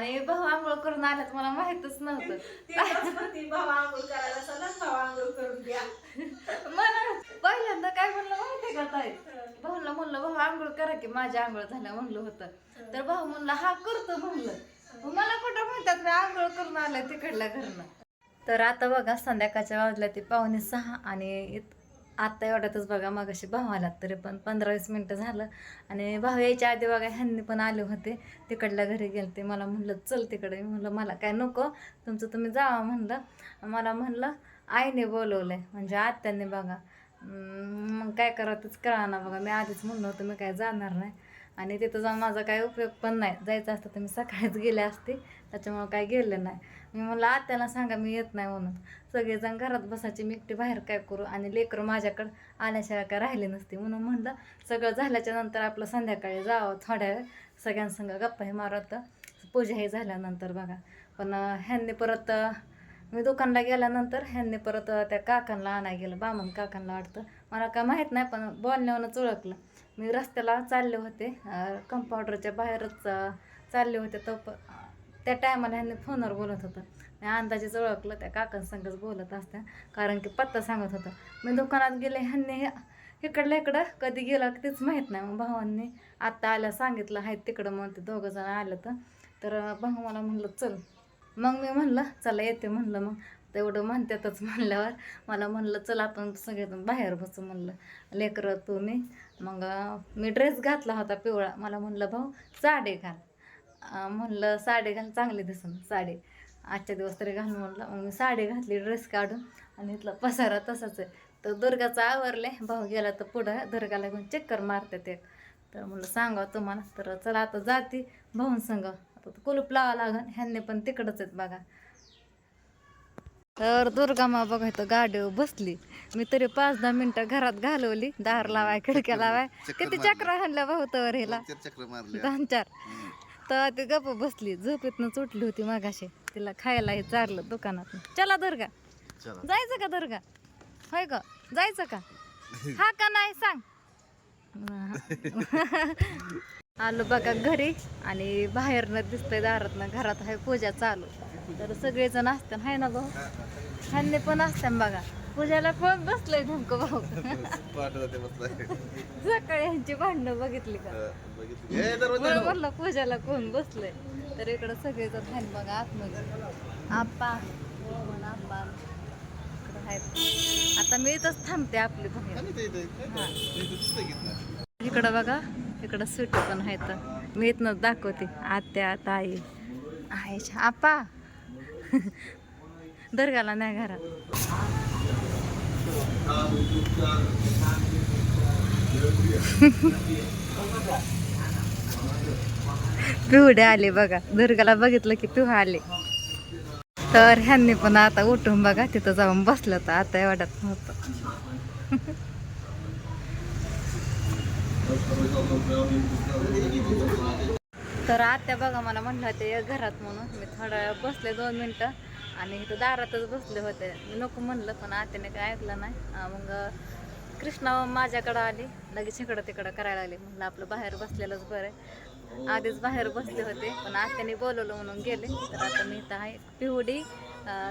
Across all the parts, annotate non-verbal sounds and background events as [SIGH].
आणि भाऊ आंघोळ करून आल्यात मला माहितच नव्हतं. ती भाऊ आंघोळ करायला आंघोळ करून द्या मला पहिल्यांदा काय म्हणलं माहिती का ताई? भाऊला म्हणलं भाऊ आंघोळ करा की माझ्या आंघोळ झाल्या म्हणलं होतं. तर भाऊ म्हणला हा करतो म्हणलं. मला कुठं म्हणतात मी आंघोळ करून आलं तिकडल्या घरनं. तर आता बघा संध्याकाळच्या वाजल्या ते पावणे सहा आणि आत्ता एवढ्यातच बघा मग अशी भाव आला तरी पण पंधरा वीस मिनटं झालं. आणि भाऊ यायच्या आधी बघा ह्यांनी पण आले होते. तिकडल्या घरी गेलते. मला म्हणलं चल तिकडे. म्हणलं मला काय नको. तुमचं तुम्ही जावा म्हणलं. मला म्हणलं आईने बोलवलंय. म्हणजे आत्याने बघा. मग काय करावं तेच कळा ना बघा. मी आधीच म्हणलं होतं मी काय जाणार नाही. आणि तिथं जाऊन माझा काय उपयोग पण नाही. जायचं असतं तर मी सकाळीच गेले असते. त्याच्यामुळं काय गेलं नाही. मी म्हणलं आत्याला सांगा मी येत नाही म्हणून. सगळेजण घरात बसायचे मी एकटी बाहेर काय करू? आणि लेकरं माझ्याकडं आल्याशिवाय काय राहिले नसते. म्हणून म्हणलं सगळं झाल्याच्यानंतर आपलं संध्याकाळी जावं. थोड्या वेळ सगळ्यांसंग गप्पाही मारत पूजाही झाल्यानंतर बघा. पण ह्यांनी परत मी दुकानला गेल्यानंतर ह्यांनी परत त्या काकांना आणायला गेलं. बामन काकांना वाटतं. मला काय माहीत नाही पण बोलण्यावरच ओळखलं मी रस्त्याला चालले होते. कंपाऊंडरच्या बाहेरच चालले होते तर त्या टायमाला ह्यांनी फोनवर बोलत होतं. मी अंदाजेच ओळखलं त्या काकांसंगच बोलत असत्या. कारण की पत्ता सांगत होता. मी दुकानात गेले ह्यांनी इकडल्या इकडलं इकडं कधी गेलं तेच माहीत नाही. मग भावांनी आत्ता आल्या सांगितलं आहे तिकडं मग ते दोघं जण आलं तर भाऊ मला म्हणलं चल. मग मी म्हणलं चला येते. म्हणलं मग. तेवढं म्हणतातच म्हणल्यावर. मला म्हणलं चल आपण सगळेजण बाहेर बसू म्हणलं. लेकरं तुम्ही मग मी ड्रेस घातला होता पिवळा. मला म्हणलं भाऊ साडी घाल. म्हणलं साडी घाल चांगली दिसून साडी. आजच्या दिवस तरी घाल म्हणलं. मग मी साडी घातली ड्रेस काढून. आणि इथला पसारा तसाच आहे. तर दुर्गाचं आवरले भाऊ गेला तर पुढं दुर्गाला घेऊन चक्कर मारतात एक. तर म्हणलं सांगा तुम्हाला. तर चला आता जाते भाऊन संग आता तर कुलूप लावा लागन. ह्यांनी पण तिकडंच आहेत बघा. तर दुर्गा मा बघा इथं गाडीवर बसली. मी तरी पाच दहा मिनिटं घरात घालवली. दार लावाय खिडक्या लावाय. किती चक्र हाणल्या भाऊ तर हिला? चक्र मारले. दोन चार तर ती गप्प बसली. झोपेतनं चुटली होती मागाशी. तिला खायला हे चारलं दुकानात चला दुर्गा. जायचं का दुर्गा? होय का जायचं का? [LAUGHS] हा का नाही? सांग. [LAUGHS] आलो बघा घरी आणि बाहेरनं दिसतंय दारातनं घरात आहे पूजा चालू. तर सगळेजण असतात हाय ना भाऊ ह्यांनी पण असतात बघा. पूजाला कोण बसलंय नेमकं भाऊ? सकाळी यांची भांडणं बघितली का. म्हणलं पूजाला कोण बसलंय? तर इकडं सगळेजण आहेत बघा आतमध्ये. आप्पा आप्पा? आता मी इथंच थांबते आपली. इकडं बघा. इकडं सुट पण आहेत मी इथनंच दाखवते. आत्या ताई. आईच्या आप्पा [LAUGHS] दर्गाला नाही घरात. [LAUGHS] पिवडे आले बघा. दुर्गाला बघितलं की पिव्हा आले. तर ह्यांनी पण आता उठून बघा तिथं जाऊन बसलं तर आता एवढ्यात नव्हतं [LAUGHS] तर आत्या बघा मला म्हणलं ते घरात म्हणून. मी थोडा बसले दोन मिनटं आणि इथं दारातच बसले होते. मी नको म्हणलं पण आत्याने काय ऐकलं नाही. मग कृष्णा माझ्याकडं आली लगेच इकडं तिकडं करायला लागली म्हणलं आपलं बाहेर बसलेलंच बरं आहे. आधीच बाहेर बसले होते पण आत्याने बोलवलं म्हणून गेले. तर आता मी इथं आहे पिवडी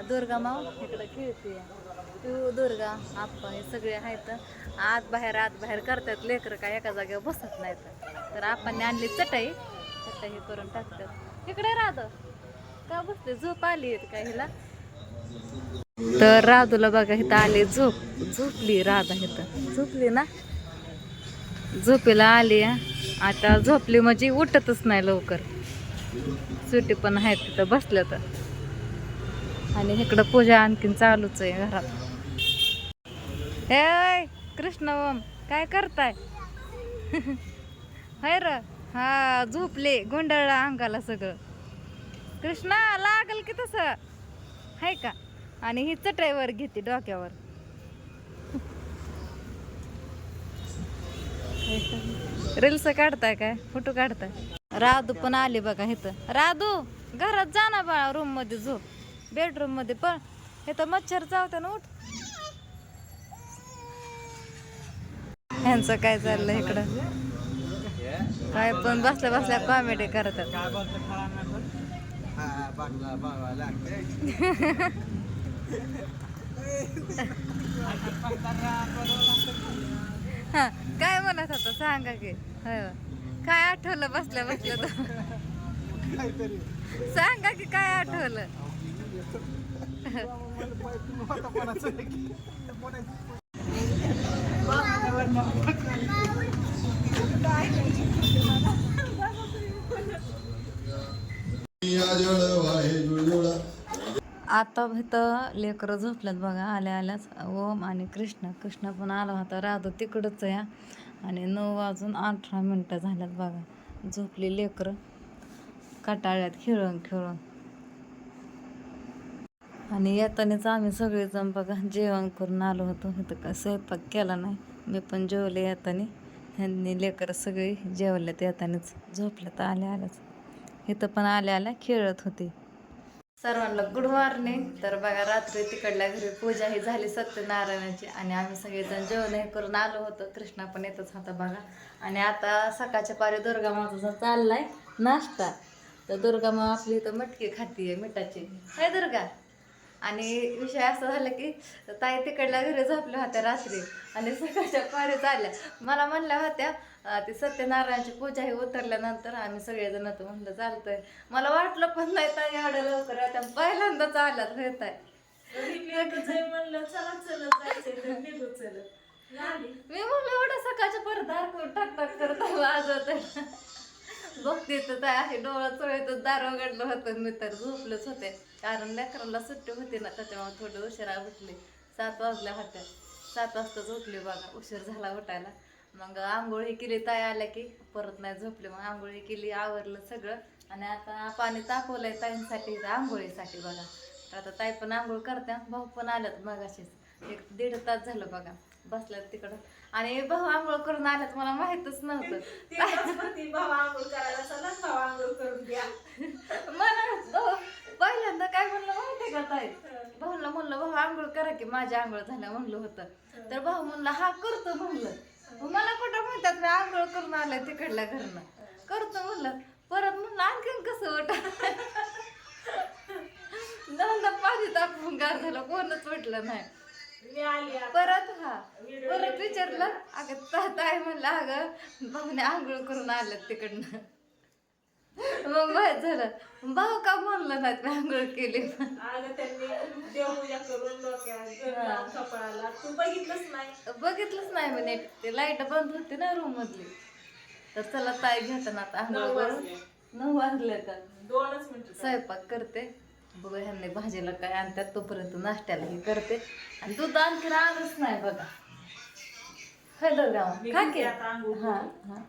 दुर्गामाव माव इकडं खेळते पिहू दुर्गा आप्पा हे सगळे आहेत. आत बाहेर आत बाहेर करतात लेकरं काय एका जागेवर बसत नाहीत. तर आपण आणली चटाई. चटई करून टाकतात. इकडे राहतं का बसते झोप आली का हिला? तर राधूला बघा इथं आले झोप. झोपली राधा इथं. झोपली ना? झोपेला आली आता झोपली म्हणजे उठतच नाही लवकर. सुटी पण आहेत तिथं बसल्या तर. आणि इकडं पूजा आणखीन चालूच आहे घरात. हे कृष्ण ओम काय करताय? [LAUGHS] हाय र हा झोपले गोंधळला अंगाला सगळं. कृष्णा लागल की तसं. हाय का? आणि ही चटईवर घेते डोक्यावर. [LAUGHS] रील्स काढताय काय? फोटो काढताय? राधू पण आली बघा इथं. राधू घरात जा ना बाळा रूममध्ये झोप. बेडरूममध्ये पण इथं मच्छर चावते ना उठ. ह्यांचं काय चाललंय इकडं? काय पण बसल्या बसल्या कॉमेडी करतात. हा काय म्हणत होता सांगा की. हो. काय आठवलं बसल्या बसल्या तर? सांगा की काय आठवलं? [LAUGHS] [LAUGHS] आता इथं लेकरं झोपल्यात बघा आल्या आल्याच ओम आणि कृष्ण. कृष्ण पण आला होता राधू तिकडंच या आणि नऊ वाजून अठरा मिनटं झाल्यात बघा. झोपली लेकरं. कटाळ्यात खेळून खेळून. आणि येतानाच आम्ही सगळेजण बघा जेवण करून आलो होतो. इथं काय स्वयंपाक केला नाही. मी पण जेवले येताना ह्यांनी लेकरं सगळी हातानेच. येतानाच तर आल्या आल्याच. इथं पण आल्या आल्या खेळत होते. सर्वांना गुड मॉर्निंग. तर बघा रात्री तिकडल्या घरी पूजा ही झाली सत्यनारायणाची आणि आम्ही सगळेजण जेवण हे करून आलो होतो. कृष्णा पण येतच होता बघा. आणि आता सकाळच्या पारी दुर्गा माताचा चाललाय नाश्ता. तर दुर्गा मा आपली इथं मटकी खाती आहे मिठाची. हाय दुर्गा. आणि विषय असा झाला की ताई तिकडल्या घरी झोपल्या होत्या रात्री आणि सकाळच्या पारी चालल्या. मला म्हणल्या होत्या ती सत्यनारायणची पूजा ही उतरल्यानंतर आम्ही सगळेजण होतो म्हणलं चालतंय. मला वाटलं पण नाही ताई एवढ्या लवकर आता पहिल्यांदाच आल्यात म्हणलं चला चलत झाली. मी म्हणलं एवढं सकाळच्या परत दार करून टाक टाक करत वाजवत बघते तर आहे असे डोळा चोळीतच दार उघडलं होतं मी तर झोपलेच होते. कारण लेकराला सुट्टी होती ना त्याच्यामुळे थोडं उशिरा उठले. सात वाजल्या होत्या. सात वाजता झोपले बघा उशीर झाला उठायला. मग आंघोळी केली ताई आल्या की परत नाही झोपले. मग आंघोळी केली आवरलं सगळं. आणि आता पाणी तापवलंय ताईंसाठी आंघोळीसाठी बघा. तर आता ताई पण आंघोळ करत्या भाऊ पण आल्यात मगाशीच. एक दीड तास झालं बघा. बसल्यात तिकडं. आणि भाऊ आंघोळ करून आल्यात मला माहीतच नव्हतं. भाऊ आंघोळ करायला भाऊ आंघोळ करून द्या मला भाऊ पहिल्यांदा काय म्हणलं माहितीये का ताई? भाऊला म्हणलं भाऊ आंघोळ करा की माझी आंघोळ झाल्या म्हणलं होतं. तर भाऊ म्हणला हा करतो म्हणलं. मला कुठं म्हणतात मी आंघोळ करून आलाय तिकडल्या घरनं. करतो म्हणलं. परत म्हणलं आणखीन कसं वाटत दोनदा पाणी तापून गार झालं कोणच म्हटलं नाही. आली. परत हा. परत विचारलं. अगं ता- ताई म्हणलं अगं भाऊने आंघोळ करून आल्यात तिकडनं. मग माहीत झालं. भाऊ का म्हणलं नाही मी आंघोळ केली तू बघितलंच नाही? बघितलंच नाही मी नीट ते लाइट बंद होती ना रूम मधली. तर चला ताई घेताना आता आंघोळ करून. नऊ वाजले तर दोनच मिनिटं स्वयंपाक करते. बघू ह्यांनी भाजीला काय आणतात तोपर्यंत नाश्त्याला हे करते. आणि दूध आणखी आणच नाही बघा. हा हा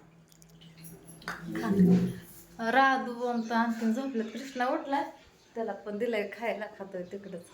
राधू बोमतो आणखीन झोपलं कृष्णा उठला त्याला पण दिलंय खायला खातोय तिकडच.